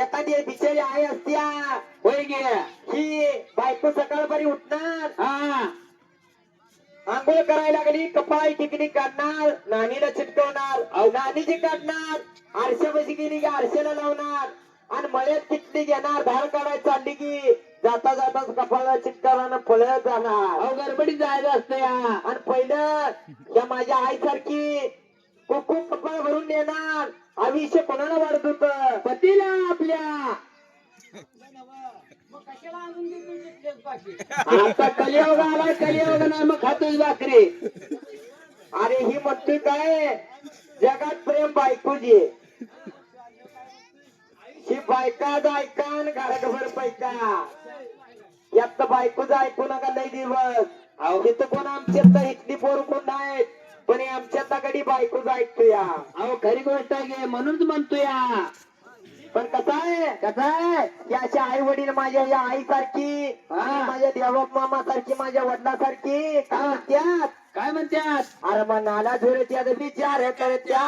एखादी बिचारी आई असत्या होय गे? ही बायको सकाळपरी उठणार. हा. आंघोळ करायला लागली कपाळी टिकली काढणार नानीला चिटकवणार नानीची काढणार आरशापाशी गेली की आरशाला लावणार आणि मळ्यात किटली घेणार धार काढायला चालली की जाता जाताच कपाळाला चिटकावणार पळत जाणार. अहो गडबडीत जायचं असतं या. आणि पहिलं या माझ्या आईसारखी कुकू कपाळ भरून देणार आयुष्य कोणाला वाढत होत? पतीला आपल्या. आता कलियोग आलाय कलियोग नाही मग खातोय भाकरी. अरे ही म्हणतोय काय? जगात प्रेम बायकोची आहे. ही बायकाच ऐकान घराभर पैका. यात तर बायकोच ऐकू नका लय दिवस. अहो इथं कोण आमच्यात इथली पोर कोण नाही पण आमच्यात कधी बायकोच ऐकतोया अहो खरी गोष्ट आहे म्हणूनच म्हणतो या पण कसं आहे कसं आहे? या अशा आई वडील माझ्या या आईसारखी हा. आणि माझ्या देवबाप मामा सारखी माझ्या वडिलासारखी काय म्हणत्यात? काय म्हणतात अरे मनाला झुरत्यात विचार करत्या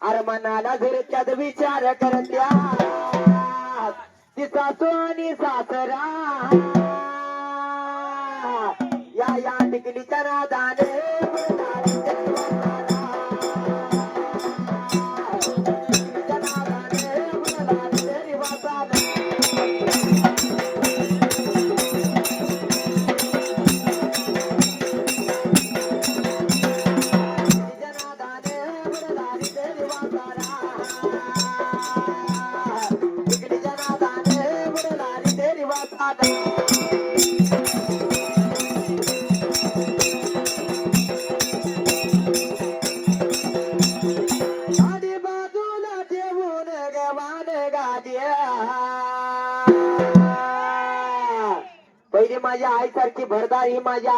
अरे मनाला झुरत्यात विचार करत्या ती सासू आणि सासरा या या टिकलीच्या नादाने पहिली माझ्या आईसारखी भरदार ही माझ्या